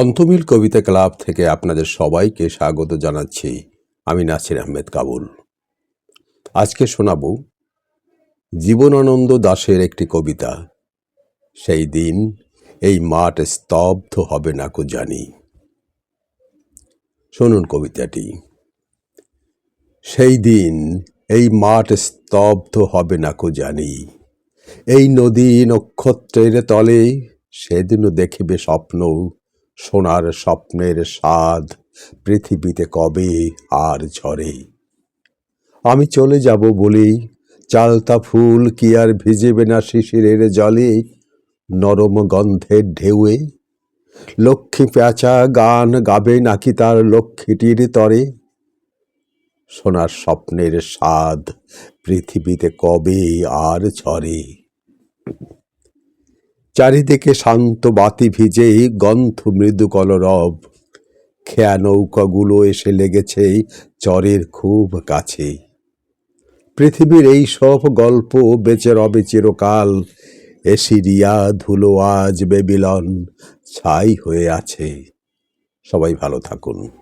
অন্তমিল কবিতা club থেকে আপনাদের সবাইকে স্বাগত জানাচ্ছি আমি নাসির আহমেদ কাবুল। আজকে শোনাব জীবনানন্দ দাশের একটি কবিতা, সেই দিন এই মাঠ স্তব্ধ হবে না কো জানি। শুনুন কবিতাটি, সেই দিন এই মাঠ স্তব্ধ হবে না কো জানি। এই নদী নক্ষত্রের তলে সেদিনও দেখিবে স্বপ্ন সোনার স্বপ্নের স্বাদ পৃথিবীতে কবে আর ঝরে? আমি চলে যাব বলেই চালতা ফুল কি আর ভিজেবে না শিশিরের জলে? নরম গন্ধের ঢেউয়ে লক্ষ্মী পেঁচা গান গাবে নাকি তার লক্ষ্মীটির তরে? সোনার স্বপ্নের স্বাদ পৃথিবীতে কবে আর ঝরে? চারিদিকে শান্ত বাতি ভিজে গন্ধ মৃদু কলরব। খেয়া নৌকাগুলো এসে লেগেছে চরের খুব কাছে। পৃথিবীর এই সব গল্প বেঁচে রবে চিরকাল। এসিরিয়া ধুলো, আজ বেবিলন ছাই হয়ে আছে। সবাই ভালো থাকুন।